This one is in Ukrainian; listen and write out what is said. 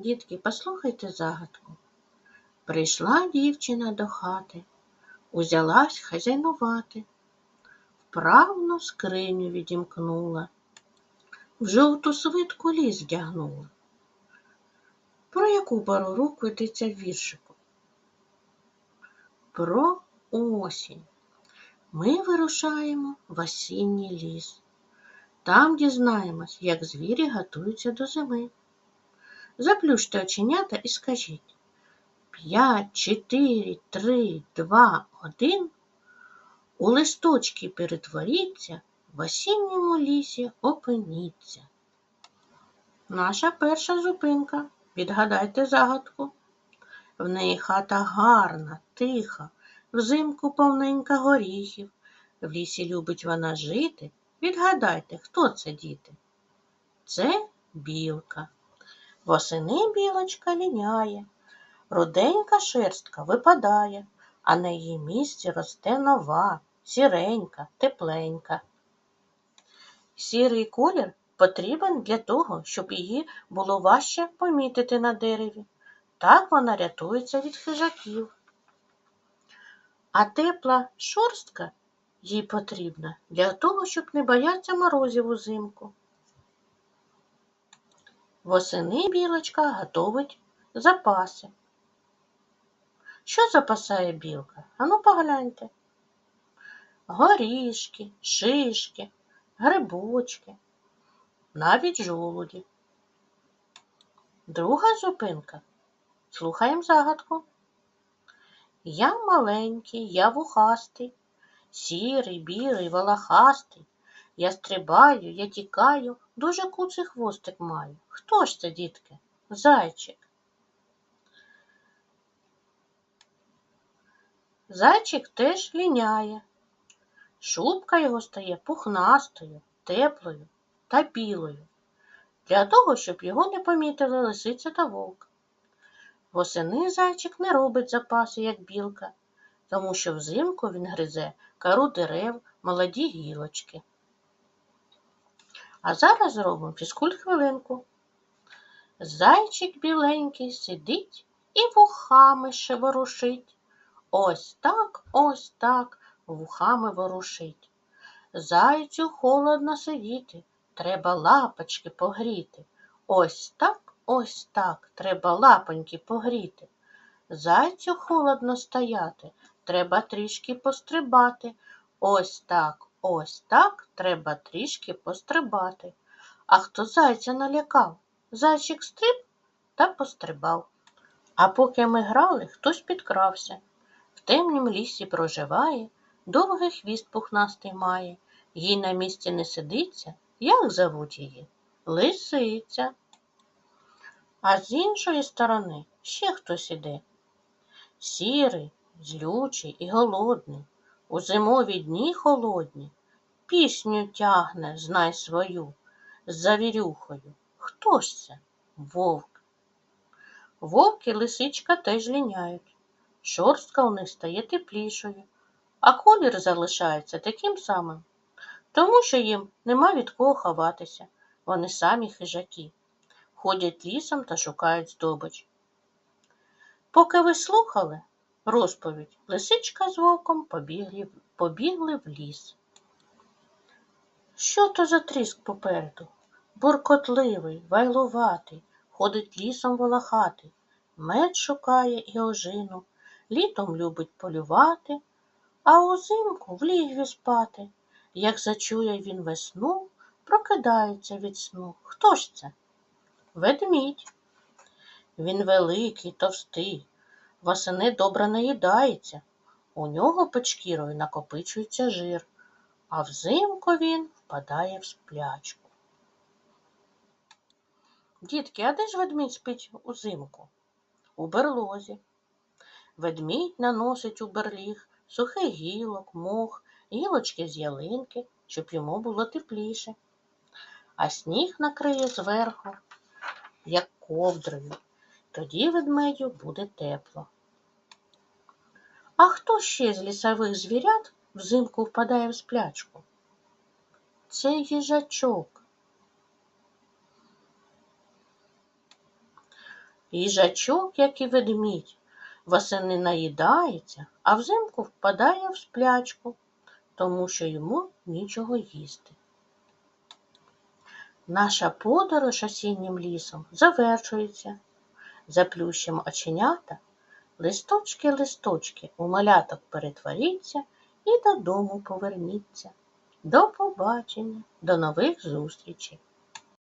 Дітки, послухайте загадку. Прийшла дівчина до хати, узялась хазяйнувати, вправно скриню відімкнула, в жовту свитку ліс вдягнула. Про яку пару рук йдеться в віршику? Про осінь. Ми вирушаємо в осінній ліс. Там дізнаємось, як звірі готуються до зими. Заплющте оченята і скажіть п'ять, чотири, три, два, один. У листочки перетворіться, в осінньому лісі опиніться. Наша перша зупинка. Відгадайте загадку. В неї хата гарна, тиха, взимку повненька горіхів. В лісі любить вона жити. Відгадайте, хто це діти? Це білка. Восени білочка ліняє, руденька шерстка випадає, а на її місці росте нова, сіренька, тепленька. Сірий колір потрібен для того, щоб її було важче помітити на дереві. Так вона рятується від хижаків. А тепла шорстка їй потрібна для того, щоб не боятися морозів узимку. Восени білочка готовить запаси. Що запасає білка? Ану погляньте. Горішки, шишки, грибочки, навіть жолуді. Друга зупинка. Слухаємо загадку. Я маленький, я вухастий, сірий, білий, волохастий. Я стрибаю, я тікаю, дуже куций хвостик маю. Хто ж це, дітки? Зайчик. Зайчик теж ліняє. Шубка його стає пухнастою, теплою та білою, для того, щоб його не помітили лисиця та вовк. Восени зайчик не робить запаси, як білка, тому що взимку він гризе кару дерев, молоді гілочки. А зараз зробимо фізкульт хвилинку. Зайчик біленький сидить і вухами ще ворушить. Ось так, ось так вухами ворушить. Зайцю холодно сидіти, треба лапочки погріти. Ось так, ось так треба лапоньки погріти. Зайцю холодно стояти, треба трішки пострибати. Ось так, ось так треба трішки пострибати. А хто зайця налякав? Зайчик стриб та пострибав. А поки ми грали, хтось підкрався. В темнім лісі проживає, довгий хвіст пухнастий має, їй на місці не сидиться, як зовуть її? Лисиця. А з іншої сторони ще хтось іде. Сірий, злючий і голодний, у зимові дні холодні, пісню тягне, знай свою, з завірюхою. Хто ж це? Вовк. Вовк і лисичка теж ліняють. Шорстка у них стає теплішою, а колір залишається таким самим, тому що їм нема від кого ховатися. Вони самі хижаки, ходять лісом та шукають здобич. Поки ви слухали розповідь, лисичка з вовком побігли, побігли в ліс. Що то за тріск попереду? Буркотливий, вайлуватий, ходить лісом волохатий, мед шукає і ожину, літом любить полювати, а узимку в лігві спати. Як зачує він весну, прокидається від сну. Хто ж це? Ведмідь. Він великий, товстий, восени добре наїдається. У нього під шкірою накопичується жир, а взимку він впадає в сплячку. Дітки, а де ж ведмідь спить узимку? У берлозі. Ведмідь наносить у берліг сухий гілок, мох, гілочки з ялинки, щоб йому було тепліше. А сніг накриє зверху, як ковдрою. Тоді ведмедю буде тепло. А хто ще з лісових звірят взимку впадає в сплячку? Це їжачок. Їжачок, як і ведмідь, восени наїдається, а взимку впадає в сплячку, тому що йому нічого їсти. Наша подорож осіннім лісом завершується. Заплющимо оченята, листочки, листочки, у маляток перетворіться і додому поверніться. До побачення, до нових зустрічей!